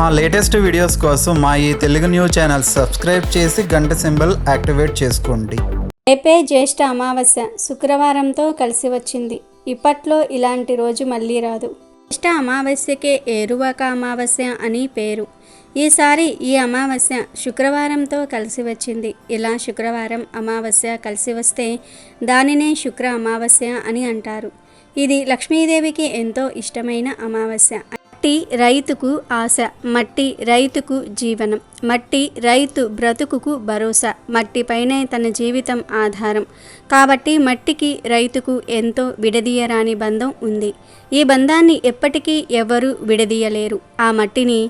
మా latest videos కోసం మా ఈ తెలుగు న్యూస్ ఛానల్ సబ్స్క్రైబ్ చేసి గంట సింబల్ యాక్టివేట్ చేసుకోండి. రేపే జ్యేష్ఠ అమావాస్య శుక్రవారంతో కలిసి వచ్చింది. ఇప్పట్లో ఇలాంటి రోజు మళ్ళీ రాదు. జ్యేష్ఠ అమావాస్యకే ఏరువాక అమావాస్య అని పేరు. ఈసారి ఈ అమావాస్య శుక్రవారంతో కలిసి వచ్చింది. ఇలా శుక్రవారం అమావాస్య కలిసి వస్తే దానినే శుక్ర అమావాస్య అని అంటారు. ఇది లక్ష్మీదేవికి ఎంతో ఇష్టమైన అమావాస్య. మట్టి రైతుకు ఆశ మట్టి రైతుకు జీవనం మట్టి రైతు బ్రతుకుకు భరోసా మట్టిపైనే తన జీవితం ఆధారం. కాబట్టి మట్టికి రైతుకు ఎంతో విడదీయరాని బంధం ఉంది. ఈ బంధాన్ని ఎప్పటికీ ఎవరూ విడదీయలేరు. ఆ మట్టిని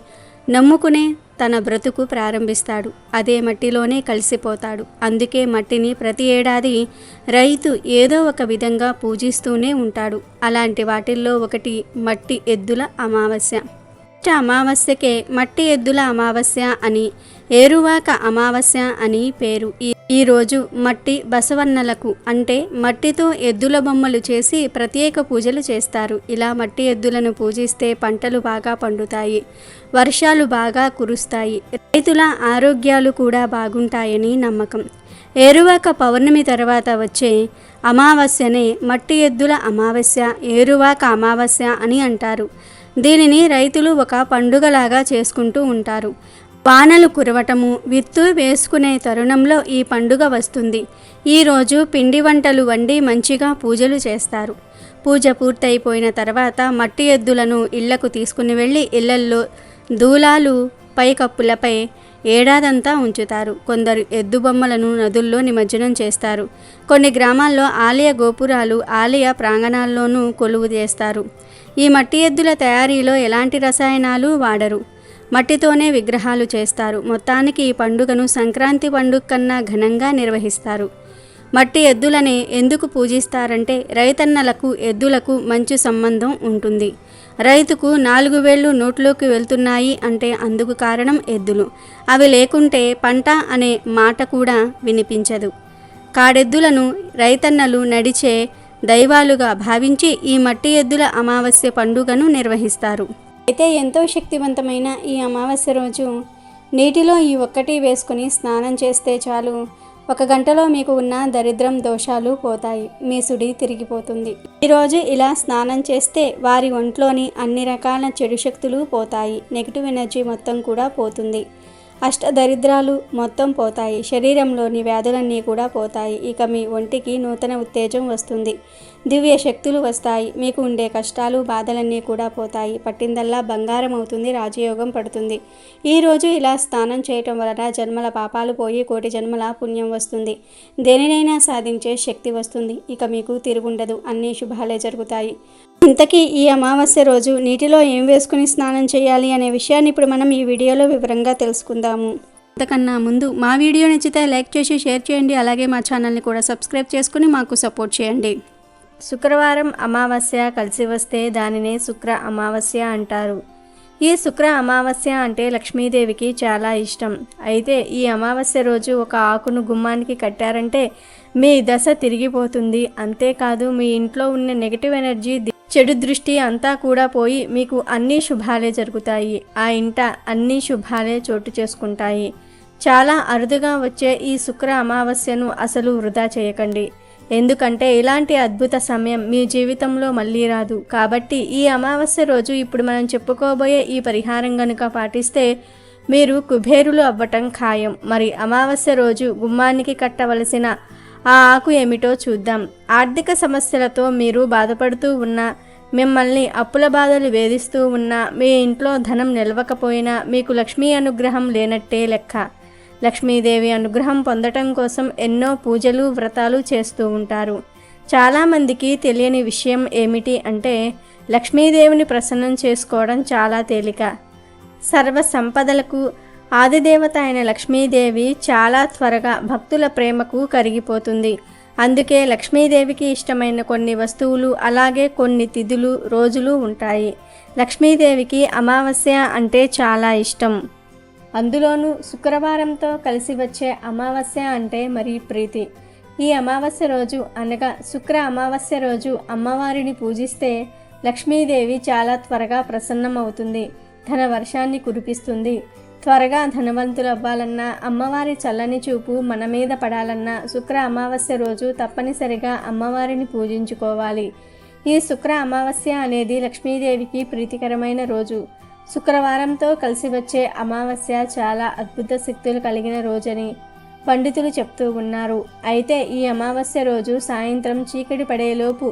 నమ్ముకునే తన బ్రతుకు ప్రారంభిస్తాడు. అదే మట్టిలోనే కలిసిపోతాడు. అందుకే మట్టిని ప్రతి ఏడాది రైతు ఏదో ఒక విధంగా పూజిస్తూనే ఉంటాడు. అలాంటి వాటిల్లో ఒకటి మట్టి ఎద్దుల అమావాస్య. ఇష్ట అమావాస్యకే మట్టి ఎద్దుల అమావాస్య అని ఏరువాక అమావాస్య అని పేరు. ఈ ఈరోజు మట్టి బసవన్నలకు అంటే మట్టితో ఎద్దుల బొమ్మలు చేసి ప్రత్యేక పూజలు చేస్తారు. ఇలా మట్టి ఎద్దులను పూజిస్తే పంటలు బాగా పండుతాయి వర్షాలు బాగా కురుస్తాయి రైతుల ఆరోగ్యాలు కూడా బాగుంటాయని నమ్మకం. ఏరువాక పౌర్ణమి తర్వాత వచ్చే అమావాస్యనే మట్టి ఎద్దుల అమావాస్య ఏరువాక అమావాస్య అని అంటారు. దీనిని రైతులు ఒక పండుగలాగా చేసుకుంటూ ఉంటారు. వానలు కురవటము విత్తు వేసుకునే తరుణంలో ఈ పండుగ వస్తుంది. ఈరోజు పిండి వంటలు వండి మంచిగా పూజలు చేస్తారు. పూజ పూర్తయిపోయిన తర్వాత మట్టి ఎద్దులను ఇళ్ళకు తీసుకుని వెళ్ళి ఇళ్ళల్లో దూలాలు పైకప్పులపై ఏడాదంతా ఉంచుతారు. కొందరు ఎద్దు బొమ్మలను నదుల్లో నిమజ్జనం చేస్తారు. కొన్ని గ్రామాల్లో ఆలయ గోపురాలు ఆలయ ప్రాంగణాల్లోనూ కొలువు చేస్తారు. ఈ మట్టి ఎద్దుల తయారీలో ఎలాంటి రసాయనాలు వాడరు? మట్టితోనే విగ్రహాలు చేస్తారు. మొత్తానికి ఈ పండుగను సంక్రాంతి పండుగ కన్నా ఘనంగా నిర్వహిస్తారు. మట్టి ఎద్దులని ఎందుకు పూజిస్తారంటే రైతన్నలకు ఎద్దులకు మంచి సంబంధం ఉంటుంది. రైతుకు నాలుగు వేళ్ళు నోట్లోకి వెళ్తున్నాయి అంటే అందుకు కారణం ఎద్దులు. అవి లేకుంటే పంట అనే మాట కూడా వినిపించదు. కాడెద్దులను రైతన్నలు నడిచే దైవాలుగా భావించి ఈ మట్టి ఎద్దుల అమావాస్య పండుగను నిర్వహిస్తారు. అయితే ఎంతో శక్తివంతమైన ఈ అమావాస్య రోజు నీటిలో ఈ ఒక్కటి వేసుకుని స్నానం చేస్తే చాలు. ఒక గంటలో మీకు ఉన్న దరిద్రం దోషాలు పోతాయి. మీ సుడి తిరిగిపోతుంది. ఈరోజు ఇలా స్నానం చేస్తే వారి ఒంట్లోని అన్ని రకాల చెడు శక్తులు పోతాయి. నెగిటివ్ ఎనర్జీ మొత్తం కూడా పోతుంది. అష్ట దరిద్రాలు మొత్తం పోతాయి. శరీరంలోని వ్యాధులన్నీ కూడా పోతాయి. ఇక మీ ఒంటికి నూతన ఉత్తేజం వస్తుంది. దివ్య శక్తులు వస్తాయి. మీకు ఉండే కష్టాలు బాధలన్నీ కూడా పోతాయి. పట్టిందల్లా బంగారం అవుతుంది రాజయోగం పడుతుంది. ఈరోజు ఇలా స్నానం చేయటం వలన జన్మల పాపాలు పోయి కోటి జన్మల పుణ్యం వస్తుంది. దేనినైనా సాధించే శక్తి వస్తుంది. ఇక మీకు తిరుగుండదు. అన్ని శుభాలే జరుగుతాయి. ఇంతకీ ఈ అమావాస్య రోజు నీటిలో ఏం వేసుకుని స్నానం చేయాలి అనే విషయాన్ని ఇప్పుడు మనం ఈ వీడియోలో వివరంగా తెలుసుకుందాము. అంతకన్నా ముందు మా వీడియో నచ్చితే లైక్ చేసి షేర్ చేయండి. అలాగే మా ఛానల్ని కూడా సబ్స్క్రైబ్ చేసుకుని మాకు సపోర్ట్ చేయండి. శుక్రవారం అమావాస్య కలిసి వస్తే దానినే శుక్ర అమావాస్య అంటారు. ఈ శుక్ర అమావాస్య అంటే లక్ష్మీదేవికి చాలా ఇష్టం. అయితే ఈ అమావాస్య రోజు ఒక ఆకును గుమ్మానికి కట్టారంటే మీ దశ తిరిగిపోతుంది. అంతేకాదు మీ ఇంట్లో ఉన్న నెగిటివ్ ఎనర్జీ చెడు దృష్టి అంతా కూడా పోయి మీకు అన్ని శుభాలే జరుగుతాయి. ఆ ఇంట అన్ని శుభాలే చోటు చేసుకుంటాయి. చాలా అరుదుగా వచ్చే ఈ శుక్ర అమావాస్యను అసలు వృధా చేయకండి. ఎందుకంటే ఇలాంటి అద్భుత సమయం మీ జీవితంలో మళ్ళీ రాదు. కాబట్టి ఈ అమావాస్య రోజు ఇప్పుడు మనం చెప్పుకోబోయే ఈ పరిహారం గనుక పాటిస్తే మీరు కుబేరులు అవ్వటం ఖాయం. మరి అమావాస్య రోజు గుమ్మానికి కట్టవలసిన ఆ ఆకు ఏమిటో చూద్దాం. ఆర్థిక సమస్యలతో మీరు బాధపడుతూ ఉన్నా మిమ్మల్ని అప్పుల బాధలు వేధిస్తూ ఉన్నా మీ ఇంట్లో ధనం నిలవకపోయినా మీకు లక్ష్మీ అనుగ్రహం లేనట్టే లెక్క. లక్ష్మీదేవి అనుగ్రహం పొందటం కోసం ఎన్నో పూజలు వ్రతాలు చేస్తూ ఉంటారు. చాలామందికి తెలియని విషయం ఏమిటి అంటే లక్ష్మీదేవిని ప్రసన్నం చేసుకోవడం చాలా తేలిక. సర్వ సంపదలకు ఆదిదేవత అయిన లక్ష్మీదేవి చాలా త్వరగా భక్తుల ప్రేమకు కరిగిపోతుంది. అందుకే లక్ష్మీదేవికి ఇష్టమైన కొన్ని వస్తువులు అలాగే కొన్ని తిథులు రోజులు ఉంటాయి. లక్ష్మీదేవికి అమావాస్య అంటే చాలా ఇష్టం. అందులోనూ శుక్రవారంతో కలిసి వచ్చే అమావాస్య అంటే మరీ ప్రీతి. ఈ అమావాస్య రోజు అనగా శుక్ర అమావాస్య రోజు అమ్మవారిని పూజిస్తే లక్ష్మీదేవి చాలా త్వరగా ప్రసన్నమవుతుంది ధన వర్షాన్ని కురిపిస్తుంది. త్వరగా ధనవంతులు అవ్వాలన్నా అమ్మవారి చల్లని చూపు మన మీద పడాలన్నా శుక్ర అమావాస్య రోజు తప్పనిసరిగా అమ్మవారిని పూజించుకోవాలి. ఈ శుక్ర అమావాస్య అనేది లక్ష్మీదేవికి ప్రీతికరమైన రోజు. శుక్రవారంతో కలిసి వచ్చే అమావాస్య చాలా అద్భుత శక్తులు కలిగిన రోజని పండితులు చెప్తూ ఉన్నారు. అయితే ఈ అమావాస్య రోజు సాయంత్రం చీకటి పడేలోపు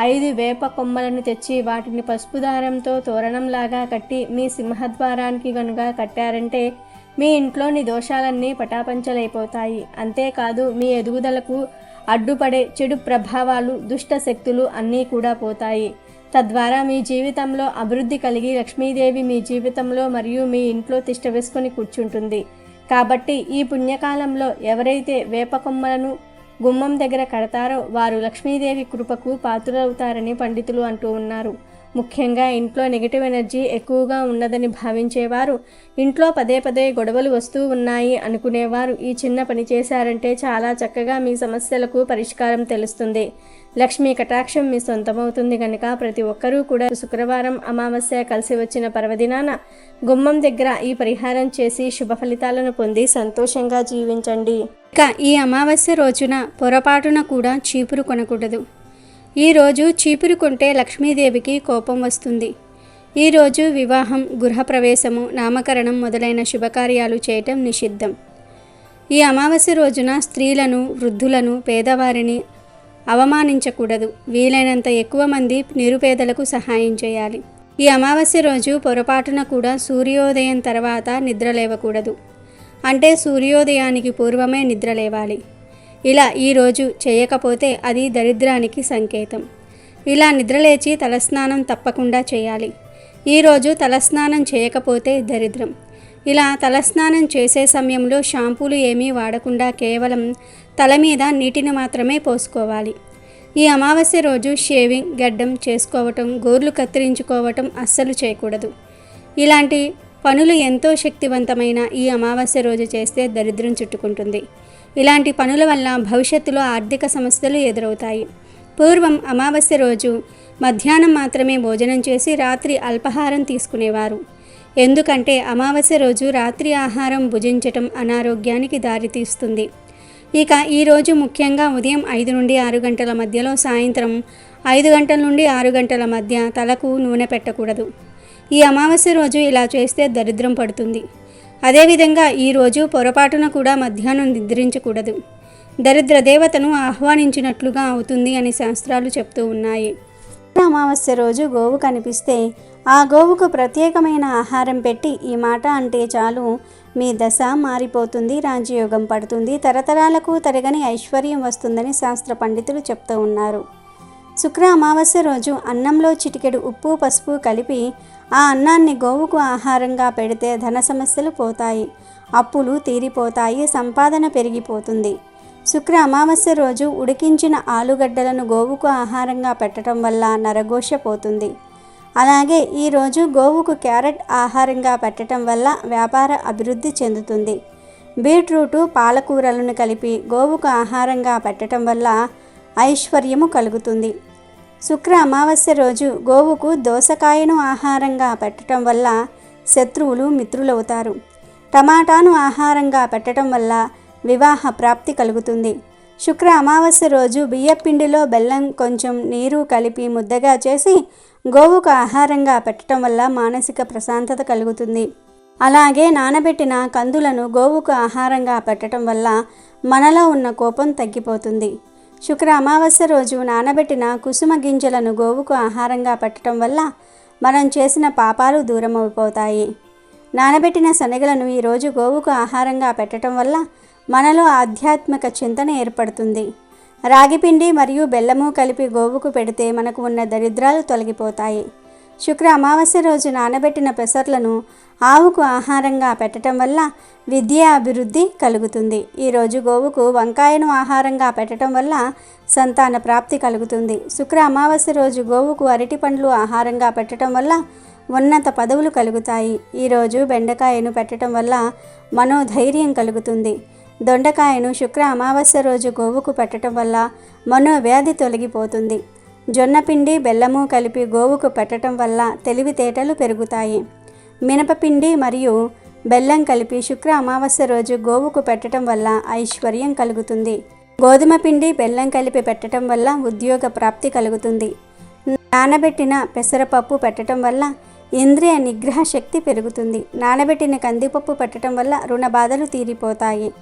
ఐదు వేప కొమ్మలను తెచ్చి వాటిని పసుపు దారంతో తోరణంలాగా కట్టి మీ సింహద్వారానికి గనుక కట్టారంటే మీ ఇంట్లోని దోషాలన్నీ పటాపంచలైపోతాయి. అంతేకాదు మీ ఎదుగుదలకు అడ్డుపడే చెడు ప్రభావాలు దుష్ట శక్తులు అన్నీ కూడా పోతాయి. తద్వారా మీ జీవితంలో అభివృద్ధి కలిగి లక్ష్మీదేవి మీ జీవితంలో మరియు మీ ఇంట్లో తిష్ట వేసుకొని కూర్చుంటుంది. కాబట్టి ఈ పుణ్యకాలంలో ఎవరైతే వేప కొమ్మలను గుమ్మం దగ్గర కడతారో వారు లక్ష్మీదేవి కృపకు పాత్రులవుతారని పండితులు అంటూ ఉన్నారు. ముఖ్యంగా ఇంట్లో నెగిటివ్ ఎనర్జీ ఎక్కువగా ఉన్నదని భావించేవారు. ఇంట్లో పదే పదే గొడవలు వస్తూ ఉన్నాయి అనుకునేవారు. ఈ చిన్న పని చేశారంటే చాలా చక్కగా మీ సమస్యలకు పరిష్కారం తెలుస్తుంది. లక్ష్మీ కటాక్షం మీ సొంతమవుతుంది కనుక ప్రతి ఒక్కరూ కూడా శుక్రవారం అమావాస్య కలిసి వచ్చిన పర్వదినాన గుమ్మం దగ్గర ఈ పరిహారం చేసి శుభ ఫలితాలను పొంది సంతోషంగా జీవించండి. ఇక ఈ అమావాస్య రోజున పొరపాటున కూడా చీపురు కొనకూడదు. ఈరోజు చీపురు కొంటే లక్ష్మీదేవికి కోపం వస్తుంది. ఈరోజు వివాహం గృహప్రవేశము నామకరణం మొదలైన శుభకార్యాలు చేయటం నిషిద్ధం. ఈ అమావాస్య రోజున స్త్రీలను వృద్ధులను పేదవారిని అవమానించకూడదు. వీలైనంత ఎక్కువ మంది నిరుపేదలకు సహాయం చేయాలి. ఈ అమావాస్య రోజు పొరపాటున కూడా సూర్యోదయం తర్వాత నిద్ర లేవకూడదు. అంటే సూర్యోదయానికి పూర్వమే నిద్ర లేవాలి. ఇలా ఈరోజు చేయకపోతే అది దరిద్రానికి సంకేతం. ఇలా నిద్రలేచి తలస్నానం తప్పకుండా చేయాలి. ఈరోజు తలస్నానం చేయకపోతే దరిద్రం. ఇలా తలస్నానం చేసే సమయంలో షాంపూలు ఏమీ వాడకుండా కేవలం తల మీద నీటిని మాత్రమే పోసుకోవాలి. ఈ అమావాస్య రోజు షేవింగ్ గడ్డం చేసుకోవటం గోర్లు కత్తిరించుకోవటం అస్సలు చేయకూడదు. ఇలాంటి పనులు ఎంతో శక్తివంతమైన ఈ అమావాస్య రోజు చేస్తే దరిద్రం చుట్టుకుంటుంది. ఇలాంటి పనుల వల్ల భవిష్యత్తులో ఆర్థిక సమస్యలు ఎదురవుతాయి. పూర్వం అమావాస్య రోజు మధ్యాహ్నం మాత్రమే భోజనం చేసి రాత్రి అల్పాహారం తీసుకునేవారు. ఎందుకంటే అమావాస్య రోజు రాత్రి ఆహారం భుజించటం అనారోగ్యానికి దారితీస్తుంది. ఇక ఈరోజు ముఖ్యంగా ఉదయం ఐదు నుండి ఆరు గంటల మధ్యలో సాయంత్రం ఐదు గంటల నుండి ఆరు గంటల మధ్య తలకు నూనె పెట్టకూడదు. ఈ అమావాస్య రోజు ఇలా చేస్తే దరిద్రం పడుతుంది. అదేవిధంగా ఈరోజు పొరపాటున కూడా మధ్యాహ్నం నిద్రించకూడదు. దరిద్ర దేవతను ఆహ్వానించినట్లుగా అవుతుంది అని శాస్త్రాలు చెప్తూ ఉన్నాయి. అమావాస్య రోజు గోవు కనిపిస్తే ఆ గోవుకు ప్రత్యేకమైన ఆహారం పెట్టి ఈ మాట అంటే చాలు. మీ దశ మారిపోతుంది రాజయోగం పడుతుంది తరతరాలకు తరగని ఐశ్వర్యం వస్తుందని శాస్త్ర పండితులు చెప్తూ ఉన్నారు. శుక్ర అమావాస్య రోజు అన్నంలో చిటికెడు ఉప్పు పసుపు కలిపి ఆ అన్నాన్ని గోవుకు ఆహారంగా పెడితే ధన సమస్యలు పోతాయి. అప్పులు తీరిపోతాయి సంపాదన పెరిగిపోతుంది. శుక్ర అమావాస్య రోజు ఉడికించిన ఆలుగడ్డలను గోవుకు ఆహారంగా పెట్టడం వల్ల నరఘోష పోతుంది. అలాగే ఈరోజు గోవుకు క్యారెట్ ఆహారంగా పెట్టడం వల్ల వ్యాపార అభివృద్ధి చెందుతుంది. బీట్రూటు పాలకూరలను కలిపి గోవుకు ఆహారంగా పెట్టడం వల్ల ఐశ్వర్యము కలుగుతుంది. శుక్ర అమావాస్య రోజు గోవుకు దోసకాయను ఆహారంగా పెట్టడం వల్ల శత్రువులు మిత్రులవుతారు. టమాటాను ఆహారంగా పెట్టడం వల్ల వివాహ ప్రాప్తి కలుగుతుంది. శుక్ర అమావాస్య రోజు బియ్యపిండిలో బెల్లం కొంచెం నీరు కలిపి ముద్దగా చేసి గోవుకు ఆహారంగా పెట్టడం వల్ల మానసిక ప్రశాంతత కలుగుతుంది. అలాగే నానబెట్టిన కందులను గోవుకు ఆహారంగా పెట్టడం వల్ల మనలో ఉన్న కోపం తగ్గిపోతుంది. శుక్ర అమావాస్య రోజు నానబెట్టిన కుసుమ గింజలను గోవుకు ఆహారంగా పెట్టడం వల్ల మనం చేసిన పాపాలు దూరం అయిపోతాయి నానబెట్టిన శనగలను ఈరోజు గోవుకు ఆహారంగా పెట్టడం వల్ల మనలో ఆధ్యాత్మిక చింతన ఏర్పడుతుంది. రాగిపిండి మరియు బెల్లము కలిపి గోవుకు పెడితే మనకు ఉన్న దరిద్రాలు తొలగిపోతాయి. శుక్ర అమావాస్య రోజు నానబెట్టిన పెసర్లను ఆవుకు ఆహారంగా పెట్టడం వల్ల విద్యా అభివృద్ధి కలుగుతుంది ఈరోజు గోవుకు వంకాయను ఆహారంగా పెట్టడం వల్ల సంతాన ప్రాప్తి కలుగుతుంది. శుక్ర అమావాస్య రోజు గోవుకు అరటి పండ్లు ఆహారంగా పెట్టడం వల్ల ఉన్నత పదవులు కలుగుతాయి. ఈరోజు బెండకాయను పెట్టడం వల్ల మనోధైర్యం కలుగుతుంది. దొండకాయను శుక్ర అమావాస్య రోజు గోవుకు పెట్టడం వల్ల మనోవ్యాధి తొలగిపోతుంది. జొన్నపిండి బెల్లము కలిపి గోవుకు పెట్టడం వల్ల తెలివితేటలు పెరుగుతాయి. మినపపిండి మరియు బెల్లం కలిపి శుక్ర అమావాస్య రోజు గోవుకు పెట్టడం వల్ల ఐశ్వర్యం కలుగుతుంది. గోధుమ పిండి బెల్లం కలిపి పెట్టడం వల్ల ఉద్యోగ ప్రాప్తి కలుగుతుంది. నానబెట్టిన పెసరపప్పు పెట్టడం వల్ల ఇంద్రియ నిగ్రహ శక్తి పెరుగుతుంది. నానబెట్టిన కందిపప్పు పెట్టడం వల్ల రుణ బాధలు తీరిపోతాయి.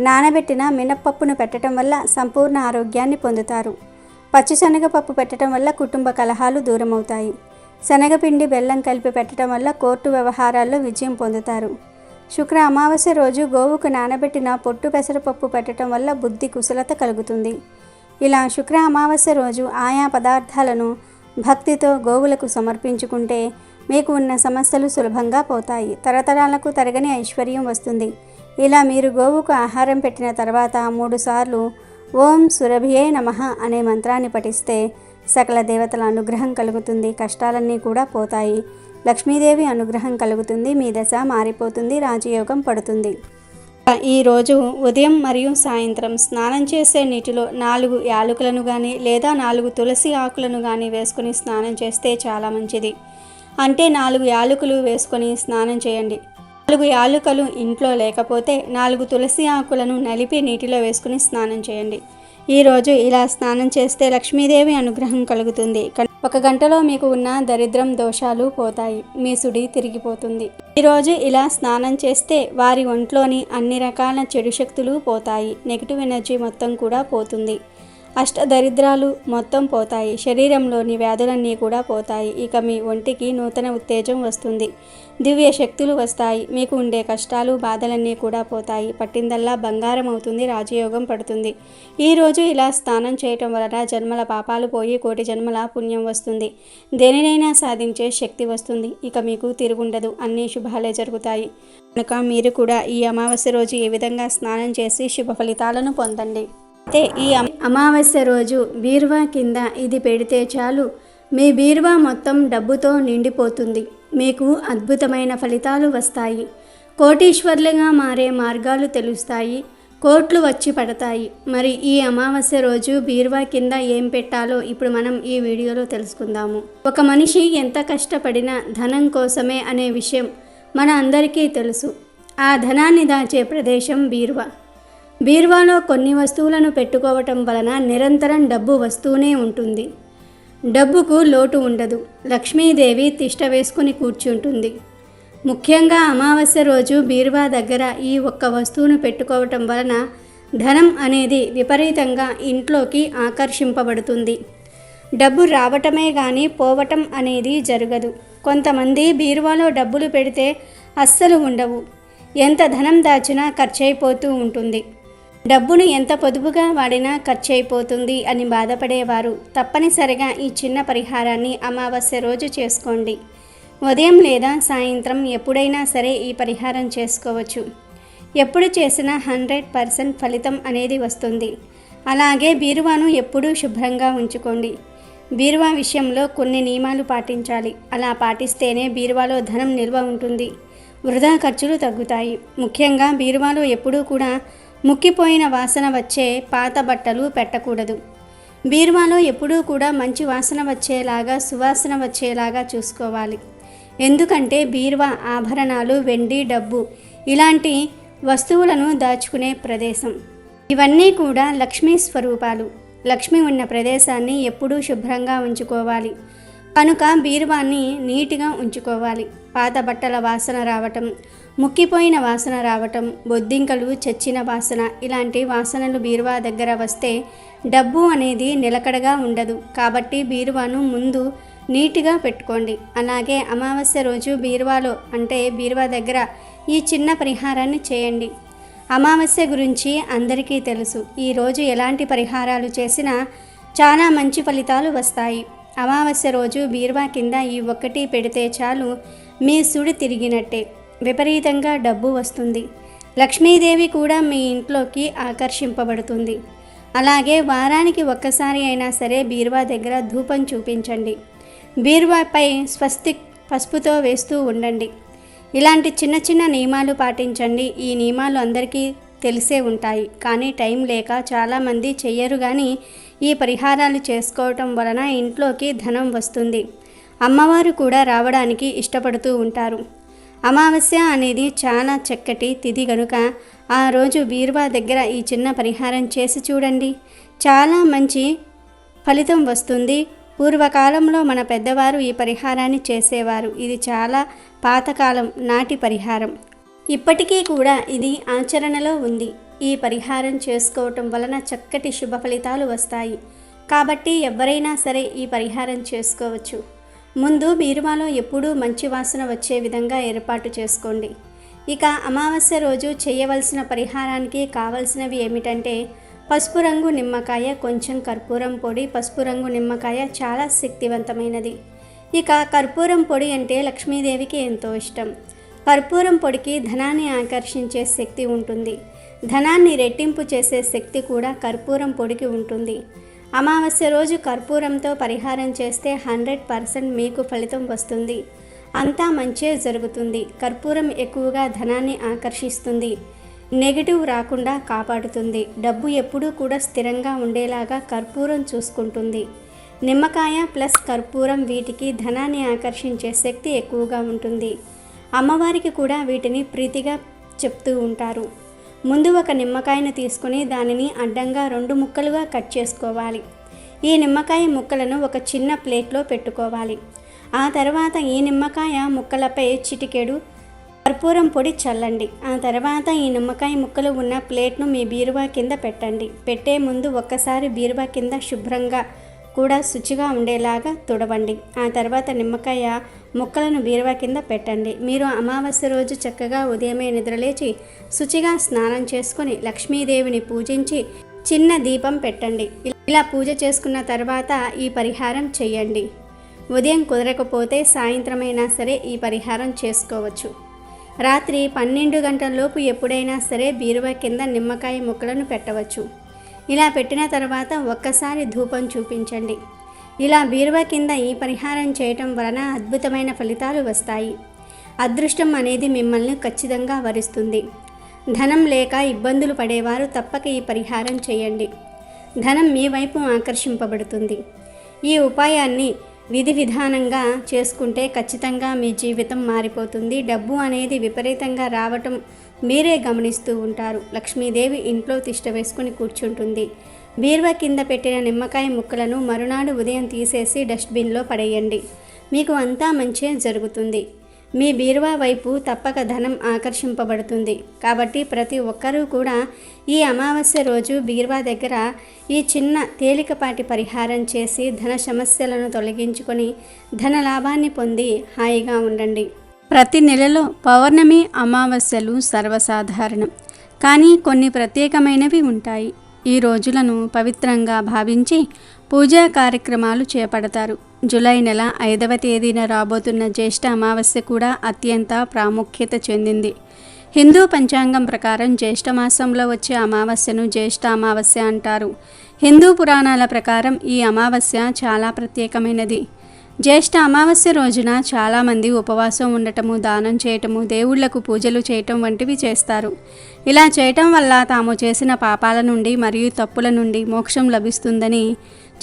నానబెట్టిన మినప్పప్పును పెట్టడం వల్ల సంపూర్ణ ఆరోగ్యాన్ని పొందుతారు. పచ్చిశనగపప్పు పెట్టడం వల్ల కుటుంబ కలహాలు దూరమవుతాయి. శనగపిండి బెల్లం కలిపి పెట్టడం వల్ల కోర్టు వ్యవహారాల్లో విజయం పొందుతారు. శుక్ర అమావాస్య రోజు గోవుకు నానబెట్టిన పొట్టు పెసరపప్పు పెట్టడం వల్ల బుద్ధి కుశలత కలుగుతుంది. ఇలా శుక్ర అమావాస్య రోజు ఆయా పదార్థాలను భక్తితో గోవులకు సమర్పించుకుంటే మీకు ఉన్న సమస్యలు సులభంగా పోతాయి. తరతరాలకు తరగని ఐశ్వర్యం వస్తుంది. ఇలా మీరు గోవుకు ఆహారం పెట్టిన తర్వాత మూడుసార్లు ఓం సురభియే నమః అనే మంత్రాన్ని పఠిస్తే సకల దేవతల అనుగ్రహం కలుగుతుంది కష్టాలన్నీ కూడా పోతాయి. లక్ష్మీదేవి అనుగ్రహం కలుగుతుంది మీ దశ మారిపోతుంది రాజయోగం పడుతుంది. ఈరోజు ఉదయం మరియు సాయంత్రం స్నానం చేసే నీటిలో నాలుగు యాలకులను కానీ లేదా నాలుగు తులసి ఆకులను కానీ వేసుకొని స్నానం చేస్తే చాలా మంచిది. అంటే నాలుగు యాలకులు వేసుకొని స్నానం చేయండి. నాలుగు యాలుకలు ఇంట్లో లేకపోతే నాలుగు తులసి ఆకులను నలిపి నీటిలో వేసుకుని స్నానం చేయండి. ఈరోజు ఇలా స్నానం చేస్తే లక్ష్మీదేవి అనుగ్రహం కలుగుతుంది. ఒక గంటలో మీకు ఉన్న దరిద్రం దోషాలు పోతాయి. మీ సుడి తిరిగిపోతుంది. ఈరోజు ఇలా స్నానం చేస్తే వారి ఒంట్లోని అన్ని రకాల చెడు శక్తులు పోతాయి. నెగిటివ్ ఎనర్జీ మొత్తం కూడా పోతుంది. అష్ట దరిద్రాలు మొత్తం పోతాయి. శరీరంలోని వ్యాధులన్నీ కూడా పోతాయి. ఇక మీ ఒంటికి నూతన ఉత్తేజం వస్తుంది. దివ్య శక్తులు వస్తాయి. మీకు ఉండే కష్టాలు బాధలన్నీ కూడా పోతాయి. పట్టిందల్లా బంగారం అవుతుంది రాజయోగం పడుతుంది. ఈరోజు ఇలా స్నానం చేయటం వలన జన్మల పాపాలు పోయి కోటి జన్మల పుణ్యం వస్తుంది. దేనినైనా సాధించే శక్తి వస్తుంది. ఇక మీకు తిరుగుండదు. అన్ని శుభాలే జరుగుతాయి. కనుక మీరు కూడా ఈ అమావాస్య రోజు ఏ విధంగా స్నానం చేసి శుభ ఫలితాలను పొందండి? అయితే ఈ అమావాస్య రోజు బీర్వా కింద ఇది పెడితే చాలు. మీ బీరువా మొత్తం డబ్బుతో నిండిపోతుంది. మీకు అద్భుతమైన ఫలితాలు వస్తాయి. కోటీశ్వర్లుగా మారే మార్గాలు తెలుస్తాయి. కోట్లు వచ్చి పడతాయి. మరి ఈ అమావాస్య రోజు బీరువా కింద ఏం పెట్టాలో ఇప్పుడు మనం ఈ వీడియోలో తెలుసుకుందాము. ఒక మనిషి ఎంత కష్టపడినా ధనం కోసమే అనే విషయం మన అందరికీ తెలుసు. ఆ ధనాన్ని దాచే ప్రదేశం బీరువా. బీరువాలో కొన్ని వస్తువులను పెట్టుకోవటం వలన నిరంతరం డబ్బు వస్తూనే ఉంటుంది. డబ్బుకు లోటు ఉండదు. లక్ష్మీదేవి తిష్ట వేసుకుని కూర్చుంటుంది. ముఖ్యంగా అమావాస్య రోజు బీరువా దగ్గర ఈ ఒక్క వస్తువును పెట్టుకోవటం వలన ధనం అనేది విపరీతంగా ఇంట్లోకి ఆకర్షింపబడుతుంది. డబ్బు రావటమే కానీ పోవటం అనేది జరగదు. కొంతమంది బీరువాలో డబ్బులు పెడితే అస్సలు ఉండవు. ఎంత ధనం దాచినా ఖర్చయిపోతూ ఉంటుంది. డబ్బును ఎంత పొదుపుగా వాడినా ఖర్చు అయిపోతుంది అని బాధపడేవారు. తప్పనిసరిగా ఈ చిన్న పరిహారాన్ని అమావాస్య రోజు చేసుకోండి. ఉదయం లేదా సాయంత్రం ఎప్పుడైనా సరే ఈ పరిహారం చేసుకోవచ్చు. ఎప్పుడు చేసినా హండ్రెడ్ పర్సెంట్ ఫలితం అనేది వస్తుంది. అలాగే బీరువాను ఎప్పుడూ శుభ్రంగా ఉంచుకోండి. బీరువా విషయంలో కొన్ని నియమాలు పాటించాలి. అలా పాటిస్తేనే బీరువాలో ధనం నిల్వ ఉంటుంది. వృధా ఖర్చులు తగ్గుతాయి. ముఖ్యంగా బీరువాలో ఎప్పుడూ కూడా ముక్కిపోయిన వాసన వచ్చే పాత బట్టలు పెట్టకూడదు. బీరువాలో ఎప్పుడూ కూడా మంచి వాసన వచ్చేలాగా సువాసన వచ్చేలాగా చూసుకోవాలి. ఎందుకంటే బీరువా ఆభరణాలు వెండి డబ్బు ఇలాంటి వస్తువులను దాచుకునే ప్రదేశం. ఇవన్నీ కూడా లక్ష్మీ స్వరూపాలు. లక్ష్మి ఉన్న ప్రదేశాన్ని ఎప్పుడూ శుభ్రంగా ఉంచుకోవాలి. కనుక బీరువాన్ని నీట్గా ఉంచుకోవాలి. పాత బట్టల వాసన రావటం ముక్కిపోయిన వాసన రావటం బొద్దింకలు చచ్చిన వాసన ఇలాంటి వాసనలు బీరువా దగ్గర వస్తే డబ్బు అనేది నిలకడగా ఉండదు. కాబట్టి బీరువాను ముందు నీట్గా పెట్టుకోండి. అలాగే అమావాస్య రోజు బీరువాలో అంటే బీరువా దగ్గర ఈ చిన్న పరిహారాన్ని చేయండి. అమావాస్య గురించి అందరికీ తెలుసు. ఈరోజు ఎలాంటి పరిహారాలు చేసినా చాలా మంచి ఫలితాలు వస్తాయి. అమావాస్య రోజు బీరువా కింద ఈ ఒక్కటి పెడితే చాలు మీ సుడి తిరిగినట్టే. విపరీతంగా డబ్బు వస్తుంది. లక్ష్మీదేవి కూడా మీ ఇంట్లోకి ఆకర్షింపబడుతుంది. అలాగే వారానికి ఒక్కసారి అయినా సరే బీరువా దగ్గర ధూపం చూపించండి. బీరువాపై స్వస్తిక్ పసుపుతో వేస్తూ ఉండండి. ఇలాంటి చిన్న చిన్న నియమాలు పాటించండి. ఈ నియమాలు అందరికీ తెలిసే ఉంటాయి. కానీ టైం లేక చాలామంది చెయ్యరు కానీ ఈ పరిహారాలు చేసుకోవటం వలన ఇంట్లోకి ధనం వస్తుంది. అమ్మవారు కూడా రావడానికి ఇష్టపడుతూ ఉంటారు. అమావాస్య అనేది చాలా చక్కటి తిథి గనుక ఆ రోజు బీరువా దగ్గర ఈ చిన్న పరిహారం చేసి చూడండి. చాలా మంచి ఫలితం వస్తుంది. పూర్వకాలంలో మన పెద్దవారు ఈ పరిహారాన్ని చేసేవారు. ఇది చాలా పాతకాలం నాటి పరిహారం. ఇప్పటికీ కూడా ఇది ఆచరణలో ఉంది. ఈ పరిహారం చేసుకోవటం వలన చక్కటి శుభ ఫలితాలు వస్తాయి. కాబట్టి ఎవరైనా సరే ఈ పరిహారం చేసుకోవచ్చు. ముందు బీరువాలో ఎప్పుడూ మంచి వాసన వచ్చే విధంగా ఏర్పాటు చేసుకోండి. ఇక అమావాస్య రోజు చేయవలసిన పరిహారానికి కావలసినవి ఏమిటంటే పసుపు రంగు నిమ్మకాయ కొంచెం కర్పూరం పొడి పసుపు రంగు నిమ్మకాయ చాలా శక్తివంతమైనది. ఇక కర్పూరం పొడి అంటే లక్ష్మీదేవికి ఎంతో ఇష్టం. కర్పూరం పొడికి ధనాన్ని ఆకర్షించే శక్తి ఉంటుంది. ధనాన్ని రెట్టింపు చేసే శక్తి కూడా కర్పూరం పొడికి ఉంటుంది. అమావాస్య రోజు కర్పూరంతో పరిహారం చేస్తే హండ్రెడ్ పర్సెంట్ మీకు ఫలితం వస్తుంది. అంతా మంచే జరుగుతుంది. కర్పూరం ఎక్కువగా ధనాన్ని ఆకర్షిస్తుంది. నెగిటివ్ రాకుండా కాపాడుతుంది. డబ్బు ఎప్పుడూ కూడా స్థిరంగా ఉండేలాగా కర్పూరం చూసుకుంటుంది. నిమ్మకాయ ప్లస్ కర్పూరం వీటికి ధనాన్ని ఆకర్షించే శక్తి ఎక్కువగా ఉంటుంది. అమ్మవారికి కూడా వీటిని ప్రీతిగా చెప్తూ ఉంటారు. ముందు ఒక నిమ్మకాయను తీసుకుని దానిని అడ్డంగా రెండు ముక్కలుగా కట్ చేసుకోవాలి. ఈ నిమ్మకాయ ముక్కలను ఒక చిన్న ప్లేట్లో పెట్టుకోవాలి. ఆ తర్వాత ఈ నిమ్మకాయ ముక్కలపై చిటికెడు కర్పూరం పొడి చల్లండి. ఆ తర్వాత ఈ నిమ్మకాయ ముక్కలు ఉన్న ప్లేట్ను మీ బీరువా కింద పెట్టండి. పెట్టే ముందు ఒక్కసారి బీరువా కింద శుభ్రంగా కూడా శుచిగా ఉండేలాగా తుడవండి. ఆ తర్వాత నిమ్మకాయ ముక్కలను బీరువా కింద పెట్టండి. మీరు అమావాస్య రోజు చక్కగా ఉదయమే నిద్రలేచి శుచిగా స్నానం చేసుకుని లక్ష్మీదేవిని పూజించి చిన్న దీపం పెట్టండి. ఇలా పూజ చేసుకున్న తర్వాత ఈ పరిహారం చేయండి. ఉదయం కుదరకపోతే సాయంత్రమైనా సరే ఈ పరిహారం చేసుకోవచ్చు. రాత్రి పన్నెండు గంటలలోపు ఎప్పుడైనా సరే బీరువా కింద నిమ్మకాయ ముక్కలను పెట్టవచ్చు. ఇలా పెట్టిన తర్వాత ఒక్కసారి ధూపం చూపించండి. ఇలా బీరువా కింద ఈ పరిహారం చేయటం వలన అద్భుతమైన ఫలితాలు వస్తాయి. అదృష్టం అనేది మిమ్మల్ని ఖచ్చితంగా వరిస్తుంది. ధనం లేక ఇబ్బందులు పడేవారు తప్పక ఈ పరిహారం చేయండి. ధనం మీ వైపు ఆకర్షింపబడుతుంది. ఈ ఉపాయాన్ని విధి విధానంగా చేసుకుంటే ఖచ్చితంగా మీ జీవితం మారిపోతుంది. డబ్బు అనేది విపరీతంగా రావటం మీరే గమనిస్తూ ఉంటారు. లక్ష్మీదేవి ఇంట్లో తిష్ట వేసుకుని కూర్చుంటుంది. బీరువా కింద పెట్టిన నిమ్మకాయ ముక్కలను మరునాడు ఉదయం తీసేసి డస్ట్బిన్లో పడేయండి. మీకు అంతా మంచే జరుగుతుంది. మీ బీరువా వైపు తప్పక ధనం ఆకర్షింపబడుతుంది. కాబట్టి ప్రతి ఒక్కరూ కూడా ఈ అమావాస్య రోజు బీరువా దగ్గర ఈ చిన్న తేలికపాటి పరిహారం చేసి ధన సమస్యలను తొలగించుకొని ధన లాభాన్ని పొంది హాయిగా ఉండండి. ప్రతి నెలలో పౌర్ణమి అమావాస్యలు సర్వసాధారణం. కానీ కొన్ని ప్రత్యేకమైనవి ఉంటాయి. ఈ రోజులను పవిత్రంగా భావించి పూజా కార్యక్రమాలు చేపడతారు. జూలై నెల ఐదవ తేదీన రాబోతున్న జ్యేష్ఠ అమావాస్య కూడా అత్యంత ప్రాముఖ్యత చెందింది. హిందూ పంచాంగం ప్రకారం జ్యేష్ఠ మాసంలో వచ్చే అమావాస్యను జ్యేష్ఠ అమావాస్య అంటారు. హిందూ పురాణాల ప్రకారం ఈ అమావాస్య చాలా ప్రత్యేకమైనది. జ్యేష్ఠ అమావాస్య రోజున చాలామంది ఉపవాసం ఉండటము దానం చేయటము దేవుళ్ళకు పూజలు చేయటం వంటివి చేస్తారు. ఇలా చేయటం వల్ల తాము చేసిన పాపాల నుండి మరియు తప్పుల నుండి మోక్షం లభిస్తుందని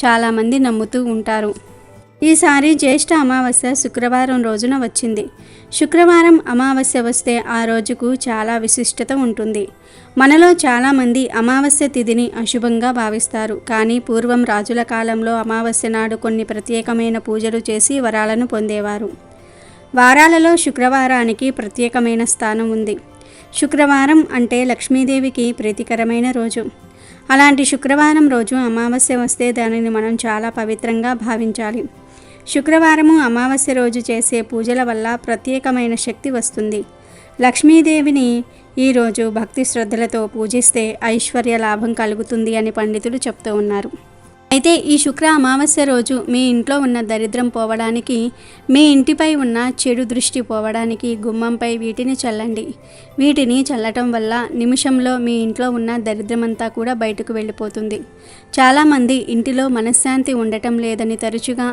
చాలామంది నమ్ముతూ ఉంటారు. ఈసారి జ్యేష్ఠ అమావాస్య శుక్రవారం రోజున వచ్చింది. శుక్రవారం అమావాస్య వస్తే ఆ రోజుకు చాలా విశిష్టత ఉంటుంది. మనలో చాలామంది అమావాస్య తిథిని అశుభంగా భావిస్తారు. కానీ పూర్వం రాజుల కాలంలో అమావాస్య నాడు కొన్ని ప్రత్యేకమైన పూజలు చేసి వరాలను పొందేవారు. వారాలలో శుక్రవారానికి ప్రత్యేకమైన స్థానం ఉంది. శుక్రవారం అంటే లక్ష్మీదేవికి ప్రీతికరమైన రోజు. అలాంటి శుక్రవారం రోజు అమావాస్య వస్తే దానిని మనం చాలా పవిత్రంగా భావించాలి. శుక్రవారము అమావాస్య రోజు చేసే పూజల వల్ల ప్రత్యేకమైన శక్తి వస్తుంది. లక్ష్మీదేవిని ఈరోజు భక్తి శ్రద్ధలతో పూజిస్తే ఐశ్వర్య లాభం కలుగుతుంది అని పండితులు చెప్తూ ఉన్నారు. అయితే ఈ శుక్ర అమావాస్య రోజు మీ ఇంట్లో ఉన్న దరిద్రం పోవడానికి మీ ఇంటిపై ఉన్న చెడు దృష్టి పోవడానికి గుమ్మంపై వీటిని చల్లండి. వీటిని చల్లటం వల్ల నిమిషంలో మీ ఇంట్లో ఉన్న దరిద్రమంతా కూడా బయటకు వెళ్ళిపోతుంది. చాలామంది ఇంటిలో మనశ్శాంతి ఉండటం లేదని తరచుగా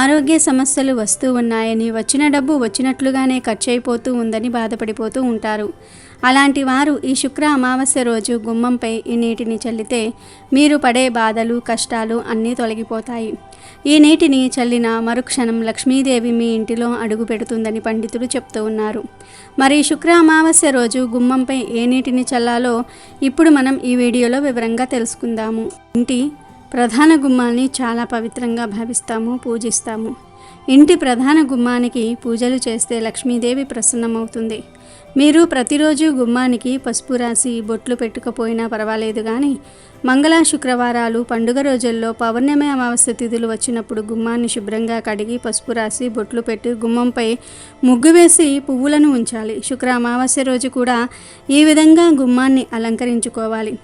ఆరోగ్య సమస్యలు వస్తూ ఉన్నాయని వచ్చిన డబ్బు వచ్చినట్లుగానే ఖర్చు అయిపోతూ ఉందని బాధపడిపోతూ ఉంటారు. అలాంటి వారు ఈ శుక్ర అమావాస్య రోజు గుమ్మంపై ఈ నీటిని చల్లితే మీరు పడే బాధలు కష్టాలు అన్నీ తొలగిపోతాయి. ఈ నీటిని చల్లిన మరుక్షణం లక్ష్మీదేవి మీ ఇంటిలో అడుగు పెడుతుందని పండితులు చెప్తూ ఉన్నారు. మరి శుక్ర అమావాస్య రోజు గుమ్మంపై ఏ నీటిని చల్లాలో ఇప్పుడు మనం ఈ వీడియోలో వివరంగా తెలుసుకుందాము. ఇంటి ప్రధాన గుమ్మాన్ని చాలా పవిత్రంగా భావిస్తాము పూజిస్తాము. ఇంటి ప్రధాన గుమ్మానికి పూజలు చేస్తే లక్ష్మీదేవి ప్రసన్నమవుతుంది. మీరు ప్రతిరోజు గుమ్మానికి పసుపు రాసి బొట్లు పెట్టుకపోయినా పర్వాలేదు కానీ మంగళ శుక్రవారాలు పండుగ రోజుల్లో పౌర్ణమి అమావాస్య తిథులు వచ్చినప్పుడు గుమ్మాన్ని శుభ్రంగా కడిగి పసుపు రాసి బొట్లు పెట్టి గుమ్మంపై ముగ్గు వేసి పువ్వులను ఉంచాలి. శుక్ర అమావాస్య రోజు కూడా ఈ విధంగా గుమ్మాన్ని అలంకరించుకోవాలి.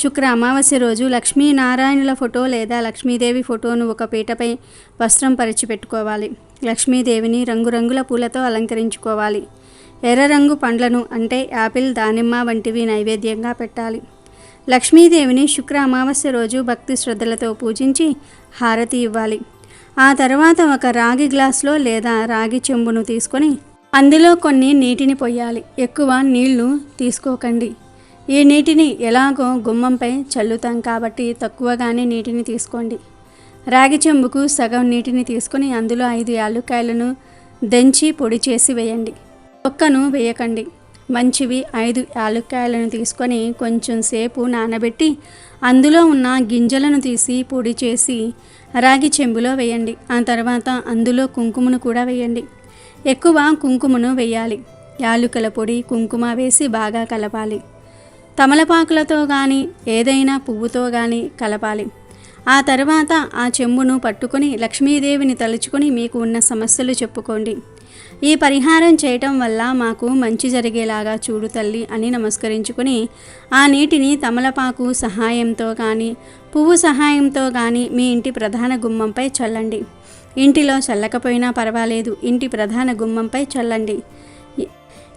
శుక్ర అమావాస్య రోజు లక్ష్మీనారాయణుల ఫోటో లేదా లక్ష్మీదేవి ఫోటోను ఒక పీటపై వస్త్రం పరిచి పెట్టుకోవాలి. లక్ష్మీదేవిని రంగురంగుల పూలతో అలంకరించుకోవాలి. ఎర్ర రంగు పండ్లను అంటే యాపిల్ దానిమ్మ వంటివి నైవేద్యంగా పెట్టాలి. లక్ష్మీదేవిని శుక్ర అమావాస్య రోజు భక్తి శ్రద్ధలతో పూజించి హారతి ఇవ్వాలి. ఆ తర్వాత ఒక రాగి గ్లాసులో లేదా రాగి చెంబును తీసుకొని అందులో కొన్ని నీటిని పొయ్యాలి ఎక్కువ నీళ్ళు తీసుకోకండి. ఈ నీటిని ఎలాగో గుమ్మంపై చల్లుతాం కాబట్టి తక్కువగానే నీటిని తీసుకోండి. రాగి చెంబుకు సగం నీటిని తీసుకొని అందులో ఐదు యాలుక్కాయలను దంచి పొడి చేసి వేయండి. ఒక్కను వేయకండి. మంచివి ఐదు యాలుక్కాయలను తీసుకొని కొంచెం సేపు నానబెట్టి అందులో ఉన్న గింజలను తీసి పొడి చేసి రాగి చెంబులో వేయండి. ఆ తర్వాత అందులో కుంకుమను కూడా వేయండి. ఎక్కువ కుంకుమను వేయాలి. యాలుకల పొడి కుంకుమ వేసి బాగా కలపాలి. తమలపాకులతో కానీ ఏదైనా పువ్వుతో కానీ కలపాలి. ఆ తర్వాత ఆ చెంబును పట్టుకొని లక్ష్మీదేవిని తలుచుకొని మీకు ఉన్న సమస్యలు చెప్పుకోండి. ఈ పరిహారం చేయటం వల్ల మాకు మంచి జరిగేలాగా చూడు తల్లి అని నమస్కరించుకుని ఆ నీటిని తమలపాకు సహాయంతో కానీ పువ్వు సహాయంతో కానీ మీ ఇంటి ప్రధాన గుమ్మంపై చల్లండి. ఇంటిలో చల్లకపోయినా పర్వాలేదు ఇంటి ప్రధాన గుమ్మంపై చల్లండి.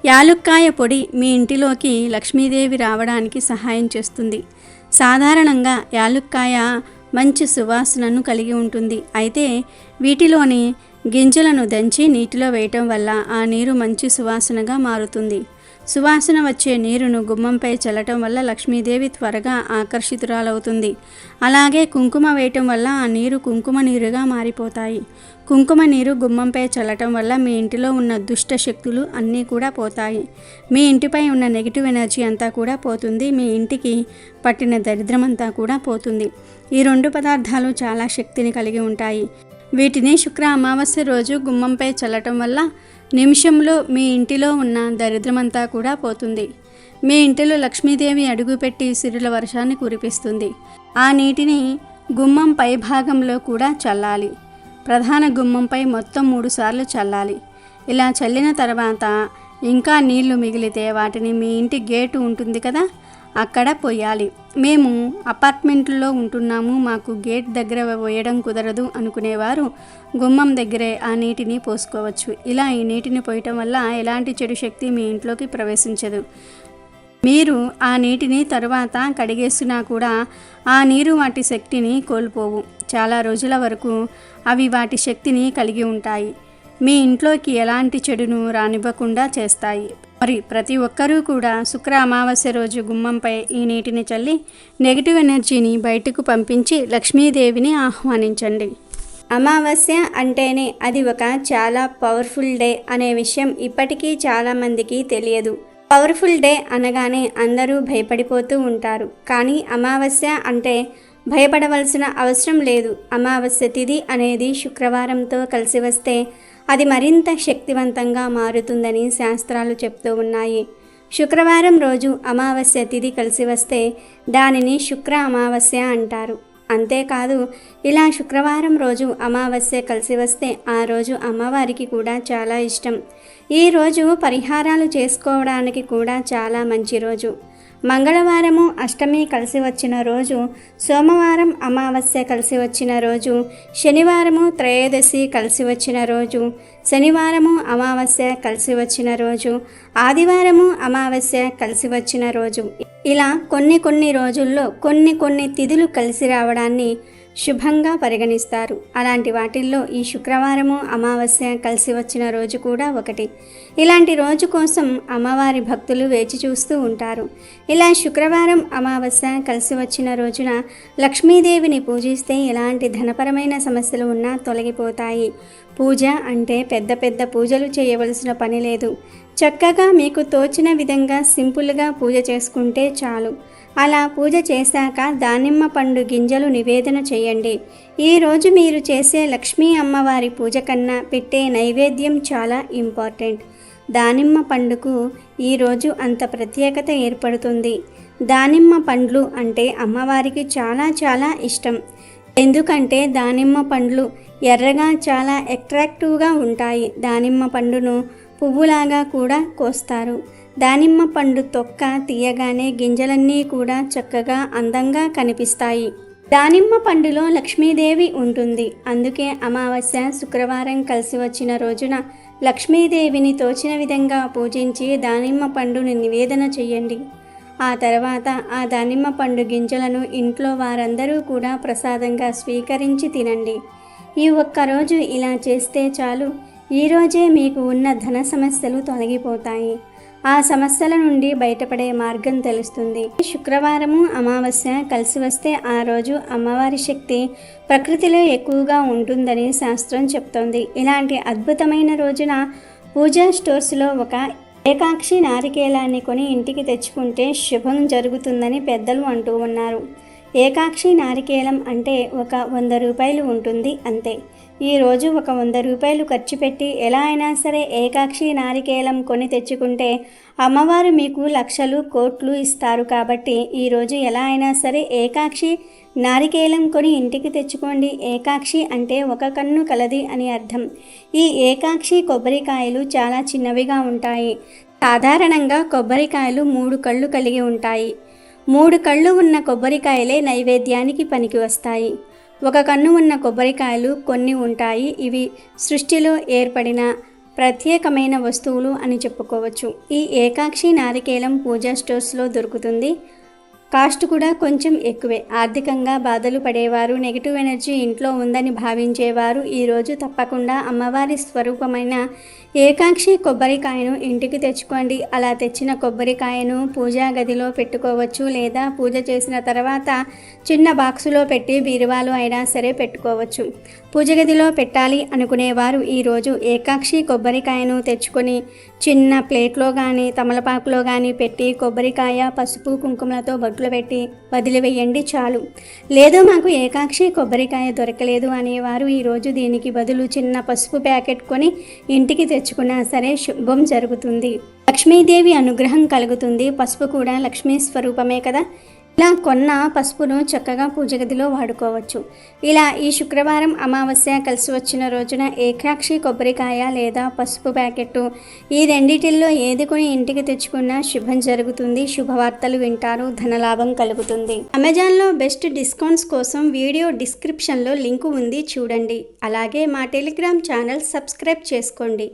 యాలుక్కాయ పొడి మీ ఇంటిలోకి లక్ష్మీదేవి రావడానికి సహాయం చేస్తుంది. సాధారణంగా యాలుక్కాయ మంచి సువాసనను కలిగి ఉంటుంది. అయితే వీటిలోని గింజలను దంచి నీటిలో వేయటం వల్ల ఆ నీరు మంచి సువాసనగా మారుతుంది. సువాసన వచ్చే నీరును గుమ్మంపై చల్లటం వల్ల లక్ష్మీదేవి త్వరగా ఆకర్షితురాలవుతుంది. అలాగే కుంకుమ వేయటం వల్ల ఆ నీరు కుంకుమ నీరుగా మారిపోతాయి. కుంకుమ నీరు గుమ్మంపై చల్లటం వల్ల మీ ఇంటిలో ఉన్న దుష్ట శక్తులు అన్నీ కూడా పోతాయి. మీ ఇంటిపై ఉన్న నెగిటివ్ ఎనర్జీ అంతా కూడా పోతుంది. మీ ఇంటికి పట్టిన దరిద్రం అంతా కూడా పోతుంది. ఈ రెండు పదార్థాలు చాలా శక్తిని కలిగి ఉంటాయి. వీటిని శుక్ర అమావాస్య రోజు గుమ్మంపై చల్లటం వల్ల నిమిషంలో మీ ఇంటిలో ఉన్న దరిద్రమంతా కూడా పోతుంది. మీ ఇంటిలో లక్ష్మీదేవి అడుగుపెట్టి సిరుల వర్షాన్ని కురిపిస్తుంది. ఆ నీటిని గుమ్మం పై భాగంలో కూడా చల్లాలి. ప్రధాన గుమ్మంపై మొత్తం మూడు సార్లు చల్లాలి. ఇలా చల్లిన తర్వాత ఇంకా నీళ్ళు మిగిలితే వాటిని మీ ఇంటి గేటు ఉంటుంది కదా? అక్కడ పోయాలి. మేము అపార్ట్మెంట్లో ఉంటున్నాము. మాకు గేట్ దగ్గర పోయడం కుదరదు అనుకునేవారు. గుమ్మం దగ్గరే ఆ నీటిని పోసుకోవచ్చు. ఇలా ఈ నీటిని పోయటం వల్ల ఎలాంటి చెడు శక్తి మీ ఇంట్లోకి ప్రవేశించదు. మీరు ఆ నీటిని తరువాత కడిగేసినా కూడా ఆ నీరు వాటి శక్తిని కోల్పోవు. చాలా రోజుల వరకు అవి వాటి శక్తిని కలిగి ఉంటాయి. మీ ఇంట్లోకి ఎలాంటి చెడును రానివ్వకుండా చేస్తాయి. మరి ప్రతి ఒక్కరూ కూడా శుక్ర అమావాస్య రోజు గుమ్మంపై ఈ నీటిని చల్లి నెగిటివ్ ఎనర్జీని బయటకు పంపించి లక్ష్మీదేవిని ఆహ్వానించండి. అమావాస్య అంటేనే అది ఒక చాలా పవర్ఫుల్ డే అనే విషయం ఇప్పటికీ చాలామందికి తెలియదు. పవర్ఫుల్ డే అనగానే అందరూ భయపడిపోతూ ఉంటారు. కానీ అమావాస్య అంటే భయపడవలసిన అవసరం లేదు. అమావాస్య తిథి అనేది శుక్రవారంతో కలిసి వస్తే అది మరింత శక్తివంతంగా మారుతుందని శాస్త్రాలు చెప్తూ ఉన్నాయి. శుక్రవారం రోజు అమావాస్య తిథి కలిసి వస్తే దానిని శుక్ర అమావాస్య అంటారు. అంతేకాదు ఇలా శుక్రవారం రోజు అమావాస్య కలిసి వస్తే ఆ రోజు అమ్మవారికి కూడా చాలా ఇష్టం. ఈ రోజు పరిహారాలు చేసుకోవడానికి కూడా చాలా మంచి రోజు. మంగళవారము అష్టమి కలిసి వచ్చిన రోజు సోమవారం అమావాస్య కలిసి వచ్చిన రోజు శనివారము త్రయోదశి కలిసి వచ్చిన రోజు శనివారము అమావాస్య కలిసి వచ్చిన రోజు ఆదివారము అమావాస్య కలిసి వచ్చిన రోజు. ఇలా కొన్ని కొన్ని రోజుల్లో కొన్ని కొన్ని తిథులు కలిసి రావడాన్ని శుభంగా పరిగణిస్తారు. అలాంటి వాటిల్లో ఈ శుక్రవారము అమావాస్య కలిసి వచ్చిన రోజు కూడా ఒకటి. ఇలాంటి రోజు కోసం అమ్మవారి భక్తులు వేచి చూస్తూ ఉంటారు. ఇలా శుక్రవారం అమావాస్య కలిసి వచ్చిన రోజున లక్ష్మీదేవిని పూజిస్తే ఎలాంటి ధనపరమైన సమస్యలు ఉన్నా తొలగిపోతాయి. పూజ అంటే పెద్ద పెద్ద పూజలు చేయవలసిన పని లేదు. చక్కగా మీకు తోచిన విధంగా సింపుల్గా పూజ చేసుకుంటే చాలు. అలా పూజ చేశాక దానిమ్మ పండు గింజలు నివేదన చేయండి. ఈరోజు మీరు చేసే లక్ష్మీ అమ్మవారి పూజ కన్నా పెట్టే నైవేద్యం చాలా ఇంపార్టెంట్. దానిమ్మ పండుకు ఈరోజు అంత ప్రత్యేకత ఏర్పడుతుంది. దానిమ్మ పండ్లు అంటే అమ్మవారికి చాలా చాలా ఇష్టం. ఎందుకంటే దానిమ్మ పండ్లు ఎర్రగా చాలా అట్రాక్టివ్గా ఉంటాయి. దానిమ్మ పండును పువ్వులాగా కూడా కోస్తారు. దానిమ్మ పండు తొక్క తీయగానే గింజలన్నీ కూడా చక్కగా అందంగా కనిపిస్తాయి. దానిమ్మ పండులో లక్ష్మీదేవి ఉంటుంది. అందుకే అమావాస్య శుక్రవారం కలిసి వచ్చిన రోజున లక్ష్మీదేవిని తోచిన విధంగా పూజించి దానిమ్మ పండుని నివేదన చేయండి ఆ తర్వాత ఆ దానిమ్మ పండు గింజలను ఇంట్లో వారందరూ కూడా ప్రసాదంగా స్వీకరించి తినండి. ఈ ఒక్కరోజు ఇలా చేస్తే చాలు. ఈరోజే మీకు ఉన్న ధన సమస్యలు తొలగిపోతాయి. ఆ సమస్యల నుండి బయటపడే మార్గం తెలుస్తుంది. శుక్రవారము అమావాస్య కలిసి వస్తే ఆ రోజు అమ్మవారి శక్తి ప్రకృతిలో ఎక్కువగా ఉంటుందని శాస్త్రం చెప్తోంది. ఇలాంటి అద్భుతమైన రోజున పూజా స్టోర్స్లో ఒక ఏకాక్షి నారికేలాన్ని కొని ఇంటికి తెచ్చుకుంటే శుభం జరుగుతుందని పెద్దలు అంటూ ఉన్నారు. ఏకాక్షి నారికేలం అంటే ఒక వంద రూపాయలు ఉంటుంది అంతే. ఈరోజు ఒక వంద రూపాయలు ఖర్చు పెట్టి ఎలా అయినా సరే ఏకాక్షి నారికేలం కొని తెచ్చుకుంటే అమ్మవారు మీకు లక్షలు కోట్లు ఇస్తారు కాబట్టి ఈరోజు ఎలా అయినా సరే ఏకాక్షి నారికేలం కొని ఇంటికి తెచ్చుకోండి. ఏకాక్షి అంటే ఒక కన్ను కలది అని అర్థం. ఈ ఏకాక్షి కొబ్బరికాయలు చాలా చిన్నవిగా ఉంటాయి. సాధారణంగా కొబ్బరికాయలు మూడు కళ్ళు కలిగి ఉంటాయి. మూడు కళ్ళు ఉన్న కొబ్బరికాయలే నైవేద్యానికి పనికి వస్తాయి. ఒక కన్ను ఉన్న కొబ్బరికాయలు కొన్ని ఉంటాయి. ఇవి సృష్టిలో ఏర్పడిన ప్రత్యేకమైన వస్తువులు అని చెప్పుకోవచ్చు. ఈ ఏకాక్షి నారికేలం పూజా స్టోర్స్లో దొరుకుతుంది. కాస్ట్ కూడా కొంచెం ఎక్కువే. ఆర్థికంగా బాధలు పడేవారు నెగిటివ్ ఎనర్జీ ఇంట్లో ఉందని భావించేవారు ఈరోజు తప్పకుండా అమ్మవారి స్వరూపమైన ఏకాక్షి కొబ్బరికాయను ఇంటికి తెచ్చుకోండి. అలా తెచ్చిన కొబ్బరికాయను పూజా గదిలో పెట్టుకోవచ్చు లేదా పూజ చేసిన తర్వాత చిన్న బాక్సులో పెట్టి బీరువాలు అయినా సరే పెట్టుకోవచ్చు. పూజ గదిలో పెట్టాలి అనుకునేవారు ఈరోజు ఏకాక్షి కొబ్బరికాయను తెచ్చుకొని చిన్న ప్లేట్లో కానీ తమలపాకులో కానీ పెట్టి కొబ్బరికాయ పసుపు కుంకుమలతో బొట్లు పెట్టి వదిలివేయండి చాలు. లేదు మాకు ఏకాక్షి కొబ్బరికాయ దొరకలేదు అనేవారు ఈరోజు దీనికి బదులు చిన్న పసుపు ప్యాకెట్ కొని ఇంటికి తెచ్చుకున్నా సరే శుభం జరుగుతుంది. లక్ష్మీదేవి అనుగ్రహం కలుగుతుంది. పసుపు కూడా లక్ష్మీ స్వరూపమే కదా. ఇలా కొన్న పసుపును చక్కగా పూజ గదిలో వాడుకోవచ్చు. ఇలా ఈ శుక్రవారం అమావాస్య కలిసి వచ్చిన రోజున ఏకాక్షి కొబ్బరికాయ లేదా పసుపు ప్యాకెట్టు ఈ రెండిటిల్లో ఏది కొని ఇంటికి తెచ్చుకున్నా శుభం జరుగుతుంది. శుభవార్తలు వింటారు. ధనలాభం కలుగుతుంది. అమెజాన్లో బెస్ట్ డిస్కౌంట్స్ కోసం వీడియో డిస్క్రిప్షన్లో లింకు ఉంది. చూడండి. అలాగే మా టెలిగ్రామ్ ఛానల్ సబ్స్క్రైబ్ చేసుకోండి.